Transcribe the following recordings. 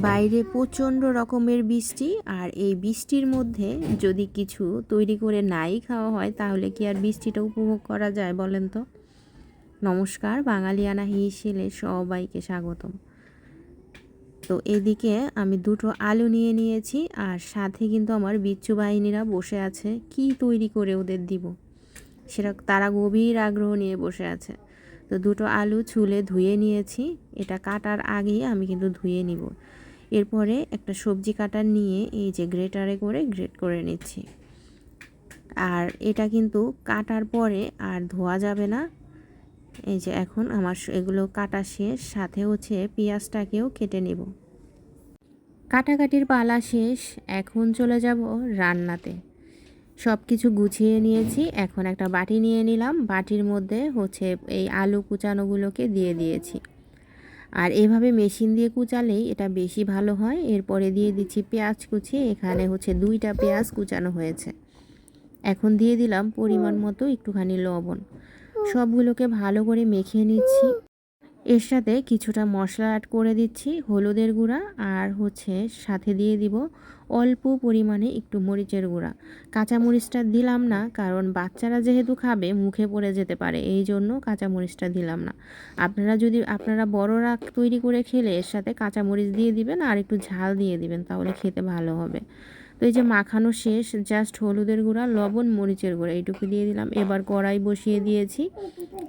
বাইরে প্রচণ্ড রকমের বৃষ্টি আর এই বৃষ্টির মধ্যে যদি কিছু তৈরি করে নাই খাওয়া হয়, তাহলে কি আর বৃষ্টিটা উপভোগ করা যায় বলেন তো? নমস্কার, বাঙালিয়ানা হিসেলে সবাইকে স্বাগতম। তো এদিকে আমি দুটো আলু নিয়ে নিয়েছি আর সাথে কিন্তু আমার বিচ্ছু বাহিনীরা বসে আছে। কি তৈরি করে ওদের দিব? সেটা তারা গভীর আগ্রহ নিয়ে বসে আছে। তো দুটো আলু ছুলে ধুয়ে নিয়েছি। এটা কাটার আগেই আমি কিন্তু ধুয়ে নিব। এরপরে একটা সবজি কাটার নিয়ে এই যে গ্রেটারে করে গ্রেট করে নিচ্ছি। আর এটা কিন্তু কাটার পরে আর ধোয়া যাবে না। এই যে এখন আমার এগুলো কাটা শেষ, সাথে হচ্ছে পেঁয়াজটাকেও কেটে নেব। কাটাকাটির পালা শেষ, এখন চলে যাব রান্নাতে। সব কিছু গুছিয়ে নিয়েছি, এখন একটা বাটি নিয়ে নিলাম। বাটির মধ্যে হচ্ছে এই আলু কুচানোগুলোকে দিয়ে দিয়েছি। আর এভাবে মেশিন দিয়ে কুচালেই এটা বেশি ভালো হয়। এরপরে দিয়ে দিচ্ছি পেঁয়াজ কুচি, এখানে হচ্ছে দুইটা পেঁয়াজ কুচানো হয়েছে। এখন দিয়ে দিলাম পরিমাণ মতো একটুখানি লবণ। সবগুলোকে ভালো করে মেখে নিচ্ছি। এর সাথে কিছুটা মশলা অ্যাড করে দিচ্ছি, হলুদের গুঁড়া আর হচ্ছে সাথে দিয়ে দিব অল্প পরিমাণে একটু মরিচের গুঁড়া। কাঁচা মরিচটা দিলাম না, কারণ বাচ্চারা যেহেতু খাবে, মুখে পড়ে যেতে পারে, এই জন্য কাঁচা মরিচটা দিলাম না। আপনারা যদি, আপনারা বড়রা তৈরি করে খেলে এর সাথে কাঁচা মরিচ দিয়ে দিবেন আর একটু ঝাল দিয়ে দিবেন, তাহলে খেতে ভালো হবে। তো এই যে মাখানো শেষ জাস্ট হলুদের গুঁড়া, লবণ, মরিচের গুঁড়া, এইটুকু দিয়ে দিলাম। এবার কড়াই বসিয়ে দিয়েছি।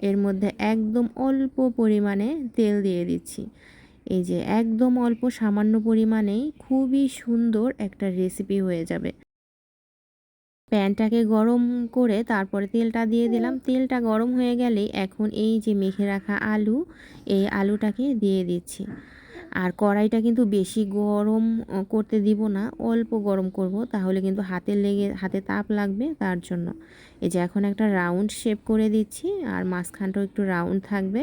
এর মধ্যে একদম অল্প পরিমাণে তেল দিয়ে দিচ্ছি। এই যে একদম অল্প, সামান্য পরিমাণেই খুবই সুন্দর একটা রেসিপি হয়ে যাবে। প্যানটাকে গরম করে তারপরে তেলটা দিয়ে দিলাম। তেলটা গরম হয়ে গেলেই এখন এই যে মেখে রাখা আলু, এই আলুটাকে দিয়ে দিচ্ছি। আর কড়াইটা কিন্তু বেশি গরম করতে দিব না, অল্প গরম করব, তাহলে কিন্তু হাতে লেগে, হাতে তাপ লাগবে তার জন্য। এই যে এখন একটা রাউন্ড শেপ করে দিচ্ছি, আর মাঝখানটাও একটু রাউন্ড থাকবে।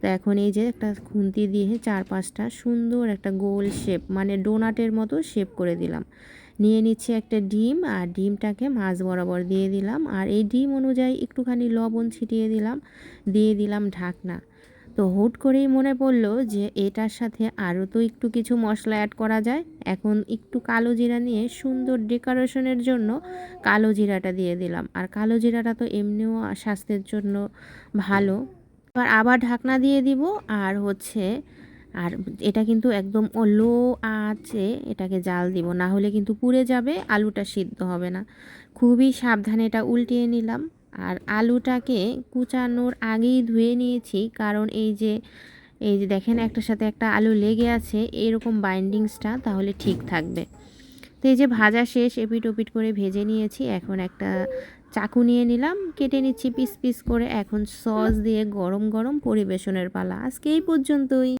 তো এখন এই যে একটা খুন্তি দিয়ে চার পাঁচটা সুন্দর একটা গোল শেপ মানে ডোনাটের মতো শেপ করে দিলাম। নিয়ে নিচ্ছি একটা ডিম, আর ডিমটাকে মাছ বরাবর দিয়ে দিলাম। আর এই ডিম অনুযায়ী একটুখানি লবণ ছিটিয়ে দিলাম, দিয়ে দিলাম ঢাকনা। তো হুট করেই মনে পড়ল যে এটার সাথে আরও তো একটু কিছু মশলা অ্যাড করা যায়। এখন একটু কালো জিরা নিয়ে সুন্দর ডেকোরেশনের জন্য কালো জিরাটা দিয়ে দিলাম। আর কালো জিরাটা তো এমনিও স্বাস্থ্যের জন্য ভালো। এবার আবার ঢাকনা দিয়ে দিব আর হচ্ছে আর এটা কিন্তু একদম লো আছে, এটাকে জাল দিব। না হলে কিন্তু পুড়ে যাবে, আলুটা সিদ্ধ হবে না। খুবই সাবধানে এটা উল্টিয়ে নিলাম। আর আলুটাকে কুচানোর আগেই ধুয়ে নিয়েছি, কারণ এই যে এই যে দেখেন একটার সাথে একটা আলু লেগে আছে, এরকম বাইন্ডিংসটা তাহলে ঠিক থাকবে। তো এই যে ভাজা শেষ এপিট ওপিট করে ভেজে নিয়েছি, এখন একটা চাকু নিয়ে নিলাম, কেটে নিচ্ছি পিস পিস করে, এখন সস দিয়ে গরম গরম পরিবেশনের পালা। আজকে এই পর্যন্তই।